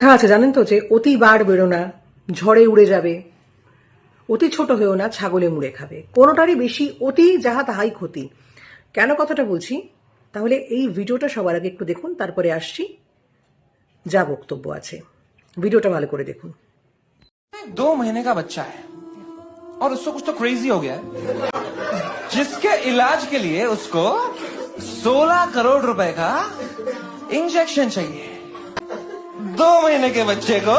হ্যাঁ আছে জানেন তো যে অতি বার বেরো না ঝড়ে উড়ে যাবে অতি ছোট হয়েও না ছাগলে মুড়ে খাবে কোনোটারই বেশি অতি যাহা তাহাই ক্ষতি কেন কথাটা বলছি তাহলে এই ভিডিওটা সবার আগে একটু দেখুন তারপরে আসছি যা বক্তব্য আছে ভিডিওটা ভালো করে দেখুন दो महीने का बच्चा है और उसको कुछ तो क्रेजी हो गया है जिसके इलाज के लिए उसको 16 करोड़ रुपए का इंजेक्शन चाहिए दो महीने के बच्चे को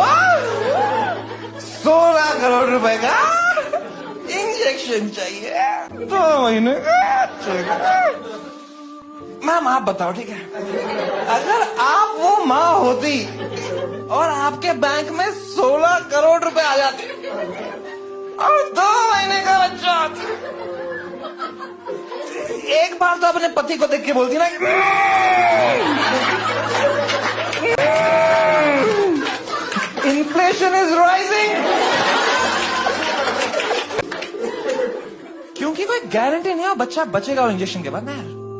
16 करोड़ रुपए का इंजेक्शन चाहिए। दो महीने के मैम, आप बताओ, ठीक है? अगर आप वो माँ होती और आपके बैंक में 16 करोड़ रुपए आ जाते और दो महीने का बच्चा एक बार तो अपने पति को देख के बोलती ना इन्फ्लेशन इज़ राइजिंग क्योंकि कोई गारंटी नहीं है बच्चा बचेगा और इंजेक्शन के बाद ना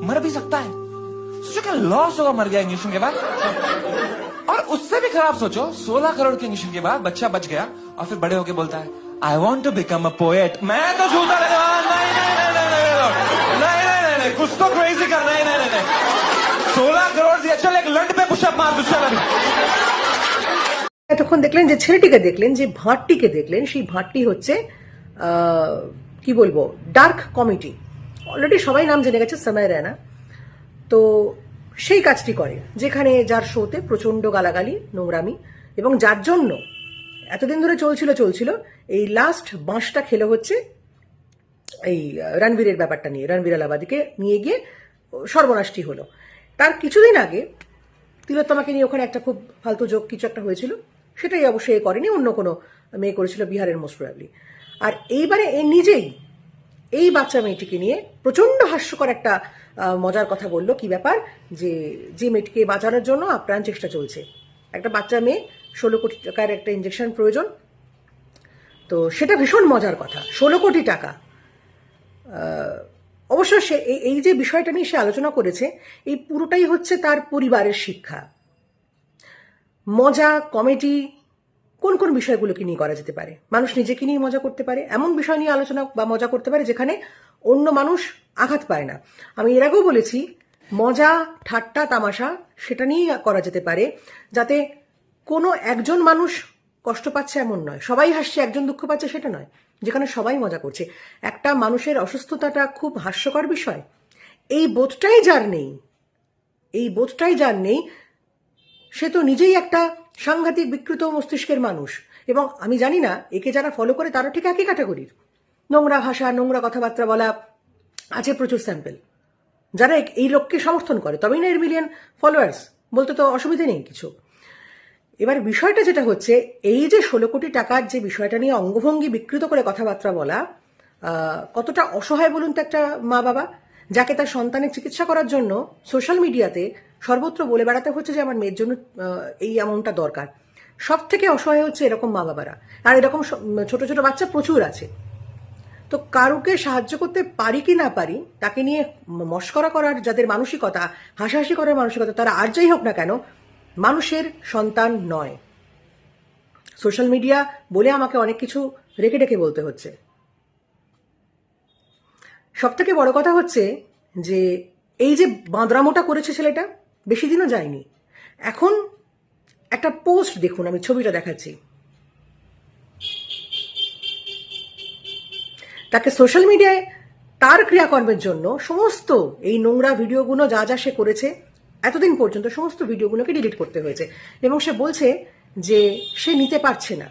मर भी सकता है सोचो क्या लॉस होगा मर गया इंजेक्शन के बाद और उससे भी खराब सोचो 16 करोड़ के इंजेक्शन के बाद बच्चा बच गया और फिर बड़े होके बोलता है I want to become a poet मैं तो झूठा नहीं नहीं नहीं नहीं नहीं नहीं नहीं नहीं नहीं नहीं कुछ तो क्रेजी कर नहीं नहीं नहीं सोलह करोड़ दिया चल एक लंड पे पुशअप मार दो चल अभी এতক্ষণ দেখলেন যে ছেলেটিকে দেখলেন, যে ভাঁটটিকে দেখলেন, সেই ভাঁটটি হচ্ছে কি বলব, ডার্ক কমিটি। অলরেডি সবাই নাম জেনে গেছে, সময় রায়না তো সেই কাজটি করে, যেখানে যার শোতে প্রচণ্ড গালাগালি, নোংরামি, এবং যার জন্য এতদিন ধরে চলছিল চলছিল, এই লাস্ট বাঁশটা খেলে হচ্ছে এই রণবীরের ব্যাপারটা নিয়ে, রণবীর আলাবাদিকে নিয়ে গিয়ে সর্বনাশটি হলো। তার কিছুদিন আগে তিলোত্তমাকে নিয়ে ওখানে একটা খুব ফালতু যোগ কিছু একটা হয়েছিল। সেটাই অবশ্যই করেনি, অন্য কোনো মেয়ে করেছিল বিহারের মোস্ট প্রবাবলি আর এইবারে এ নিজেই এই বাচ্চা মেয়েটিকে নিয়ে প্রচণ্ড হাস্যকর একটা মজার কথা বলল। কি ব্যাপার? যে যে মেয়েটিকে বাঁচানোর জন্য আপ্রাণ চেষ্টা চলছে। একটা বাচ্চা মেয়ে, ষোলো কোটি টাকার একটা ইঞ্জেকশন প্রয়োজন। তো সেটা ভীষণ মজার কথা, ষোলো কোটি টাকা। অবশ্য সে এই যে বিষয়টা নিয়ে সে আলোচনা করেছে, এই পুরোটাই হচ্ছে তার পরিবারের শিক্ষা। মজা, কমেডি, কোন কোন বিষয়গুলোকে নিয়ে করা যেতে পারে? মানুষ নিজেকে নিয়ে মজা করতে পারে, এমন বিষয় নিয়ে আলোচনা বা মজা করতে পারে যেখানে অন্য মানুষ আঘাত পায় না। আমি এর আগেও বলেছি, মজা, ঠাট্টা, তামাশা সেটা নিয়েই করা যেতে পারে, যাতে কোনো একজন মানুষ কষ্ট পাচ্ছে এমন নয়। সবাই হাসছে, একজন দুঃখ পাচ্ছে সেটা নয়, যেখানে সবাই মজা করছে। একটা মানুষের অসুস্থতাটা খুব হাস্যকর বিষয়। এই বোধটাই যার নেই, এই বোধটাই যার নেই সে তো নিজেই একটা সাংঘাতিক বিকৃত মস্তিষ্কের মানুষ। এবং আমি জানি না, একে যারা ফলো করে তারা ঠিক একই ক্যাটাগরির নোংরা ভাষা, নোংরা কথাবার্তা বলা আছে প্রচুর স্যাম্পেল যারা এই লোককে সমর্থন করে, তবেই না এর মিলিয়ন ফলোয়ার্স বলতে তো অসুবিধা নেই কিছু। এবার বিষয়টা যেটা হচ্ছে, এই যে ষোলো কোটি টাকার যে বিষয়টা নিয়ে অঙ্গভঙ্গি বিকৃত করে কথাবার্তা বলা কতটা অসহায় বলুন তো একটা মা বাবা যাকে তার সন্তানের চিকিৎসা করার জন্য সোশ্যাল মিডিয়াতে সর্বত্র বলে বেড়াতে হচ্ছে যে আমার মেয়ের জন্য এই অ্যামাউন্টটা দরকার। সব থেকে অসহায় হচ্ছে এরকম মা বাবারা। আর এরকম ছোট ছোট বাচ্চা প্রচুর আছে। তো কারুকে সাহায্য করতে পারি কি না পারি, তাকে নিয়ে মস্করা করার যাদের মানসিকতা, হাসাহাসি করার মানসিকতা, তারা আর যাই হোক না কেন, মানুষের সন্তান নয়। সোশ্যাল মিডিয়া বলে আমাকে অনেক কিছু রেখে রেখে বলতে হচ্ছে। সব থেকে বড় কথা হচ্ছে যে, এই যে বাঁদরামোটা করেছে ছেলেটা বেশি দিনও যায়নি। এখন একটা পোস্ট দেখুন, আমি ছবিটা দেখাচ্ছি। তাকে সোশ্যাল মিডিয়ায় তার ক্রিয়াকর্মের জন্য সমস্ত এই নোংরা ভিডিওগুলো যা যা সে করেছে, এতদিন পর্যন্ত সমস্ত ভিডিওগুলোকে ডিলিট করতে হয়েছে। এবং সে বলছে যে সে নিতে পারছে না।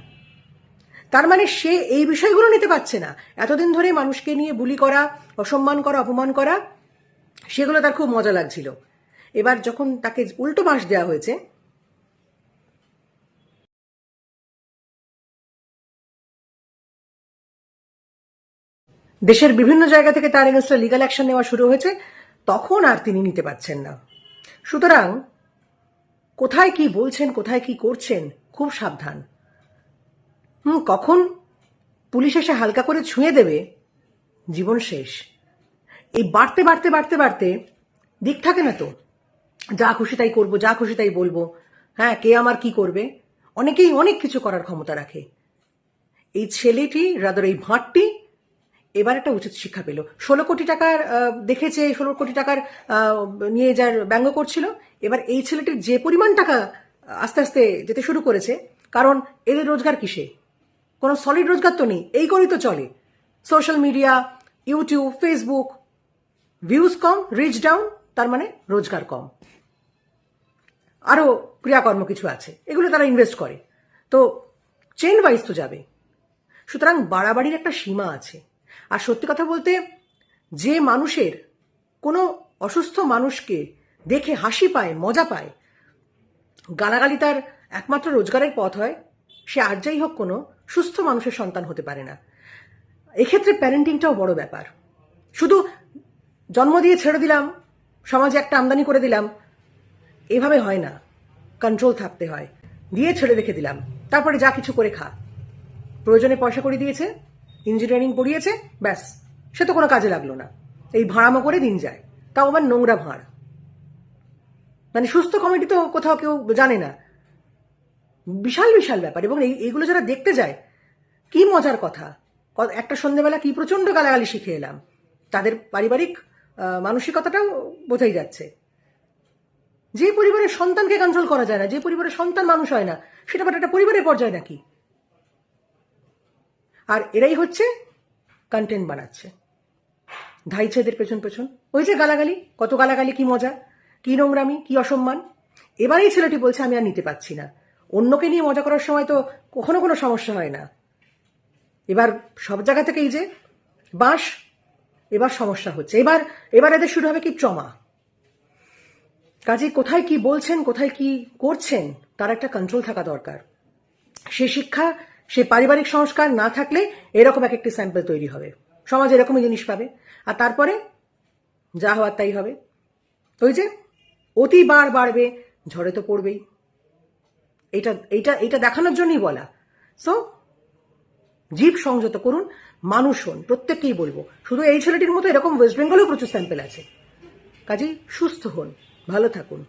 তার মানে সে এই বিষয়গুলো নিতে পারছে না। এতদিন ধরে মানুষকে নিয়ে বুলি করা, অসম্মান করা, অপমান করা, সেগুলো তার খুব মজা লাগছিল। এবার যখন তাকে উল্টো বাঁশ দেওয়া হয়েছে, দেশের বিভিন্ন জায়গা থেকে তার এগেনস্টে লিগাল অ্যাকশন নেওয়া শুরু হয়েছে, তখন আর তিনি নিতে পারছেন না। সুতরাং, কোথায় কি বলছেন, কোথায় কি করছেন, খুব সাবধান। হুম, কখন পুলিশ এসে হালকা করে ছুঁয়ে দেবে, জীবন শেষ। এই বাড়তে বাড়তে বাড়তে বাড়তে দিক থাকে না তো। যা খুশি তাই করব, যা খুশি তাই বলব। হ্যাঁ কে আমার কি করবে? অনেকেই অনেক কিছু করার ক্ষমতা রাখে। এই ছেলেটি রাদার এই ভাঁটটি এবার একটা উচিত শিক্ষা পেল। ষোলো কোটি টাকার দেখেছে, ষোলো কোটি টাকার নিয়ে যার ব্যঙ্গ করছিল। এবার এই ছেলেটির যে পরিমাণ টাকা আস্তে আস্তে যেতে শুরু করেছে, কারণ এদের রোজগার কিসে? কোনো সলিড রোজগার তো নেই, এই করেই তো চলে। Social media YouTube Facebook views কম রিচ ডাউন তার মানে রোজগার কম। আরও ক্রিয়াকর্ম কিছু আছে, এগুলো তারা ইনভেস্ট করে। তো চেন ওয়াইজ তো যাবে। সুতরাং বাড়াবাড়ির একটা সীমা আছে। আর সত্যি কথা বলতে, যে মানুষের কোনো অসুস্থ মানুষকে দেখে হাসি পায়, মজা পায়, গালাগালি তার একমাত্র রোজগারের পথ হয়, সে আর যাই হোক কোনো সুস্থ মানুষের সন্তান হতে পারে না। এক্ষেত্রে প্যারেন্টিংটাও বড় ব্যাপার। শুধু জন্ম দিয়ে ছেড়ে দিলাম, সমাজে একটা আমদানি করে দিলাম এভাবে হয় না। কন্ট্রোল থাকতে হয়। দিয়ে ছেড়ে রেখে দিলাম। তারপরে যা কিছু করে খা। প্রয়োজনে পয়সা করে দিয়েছে ইঞ্জিনিয়ারিং পড়িয়েছে, ব্যাস। সে তো কোনো কাজে লাগল না। এই ভাড়ামো করে দিন যায়। তাও আবার নোংরা ভাঁড়। মানে সুস্থ কমিটি তো কোথাও কেউ জানে না। বিশাল বিশাল ব্যাপার। এবং এইগুলো যারা দেখতে যায়, কি মজার কথা। একটা সন্ধ্যেবেলা কি প্রচণ্ড গালাগালি শিখে এলাম। তাদের পারিবারিক মানসিকতাটাও বোঝাই যাচ্ছে। যে পরিবারের সন্তানকে কন্ট্রোল করা যায় না, যে পরিবারের সন্তান মানুষ হয় না, সেটা আবার একটা পরিবারের পর্যায়ে নাকি? আর এরাই হচ্ছে কন্টেন্ট বানাচ্ছে। ধাইছেদের পেছন পেছন। ওই যে গালাগালি, কত গালাগালি, কি মজা, কি নোংরামি, কি অসম্মান। এবার এই ছেলেটি বলছে, আমি আর নিতে পারছি না। অন্যকে নিয়ে মজা করার সময় তো কখনো কোনো সমস্যা হয় না। এবার সব জায়গা থেকে এই যে বাঁশ, এবার সমস্যা হচ্ছে। এবার এবার এদের শুরু হবে কি ট্রমা কাজে কোথায় কি বলছেন, কোথায় কি করছেন, তার একটা কন্ট্রোল থাকা দরকার। সে শিক্ষা, সে পারিবারিক সংস্কার না থাকলে এরকম এক একটি স্যাম্পল তৈরি হবে। সমাজ এরকমই জিনিস পাবে। আর তারপরে যা হওয়ার তাই হবে। ওই যে অতি বার বাড়বে, ঝড়ে তো পড়বেই। এটা এইটা এটা দেখানোর জন্যই বলা। সো জীব সংযত করুন, মানুষ হন, প্রত্যেককেই বলব। শুধু এই ছেলেটির মতো এরকম ওয়েস্ট বেঙ্গলেও প্রচুর স্যাম্পেল আছে। কাজেই সুস্থ হন। ভালো থাকুন।